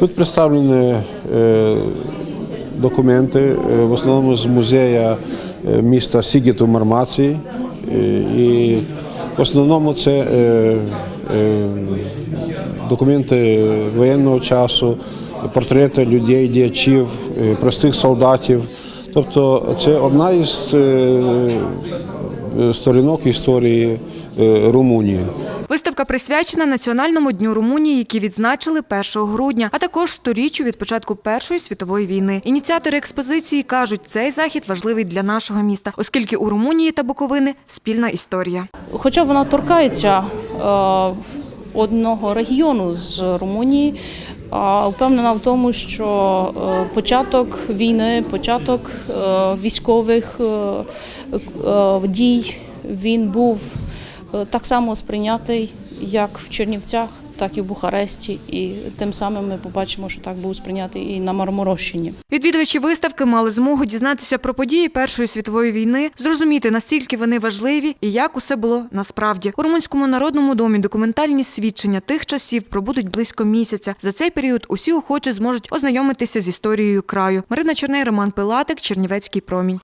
Тут представлені е, документи е, в основному з музею е, міста Сігіту Мармації. І в основному це документи воєнного часу, портрети людей, діячів, простих солдатів. Тобто це одна із сторінок історії е, Румунії. Виставка присвячена Національному дню Румунії, який відзначили 1 грудня, а також сторіччю від початку Першої світової війни. Ініціатори експозиції кажуть, цей захід важливий для нашого міста, оскільки у Румунії та Буковини спільна історія. Хоча вона торкається е, одного регіону з Румунії, впевнена в тому, що е, початок війни, початок військових дій він був так само сприйнятий, як в Чернівцях, так і в Бухаресті. І тим самим ми побачимо, що так був сприйнятий і на Марморощині. Відвідувачі виставки мали змогу дізнатися про події Першої світової війни, зрозуміти наскільки вони важливі і як усе було насправді. У румунському народному домі документальні свідчення тих часів пробудуть близько місяця. За цей період усі охочі зможуть ознайомитися з історією краю. Марина Черней, Роман Пилатик, Чернівецький промінь.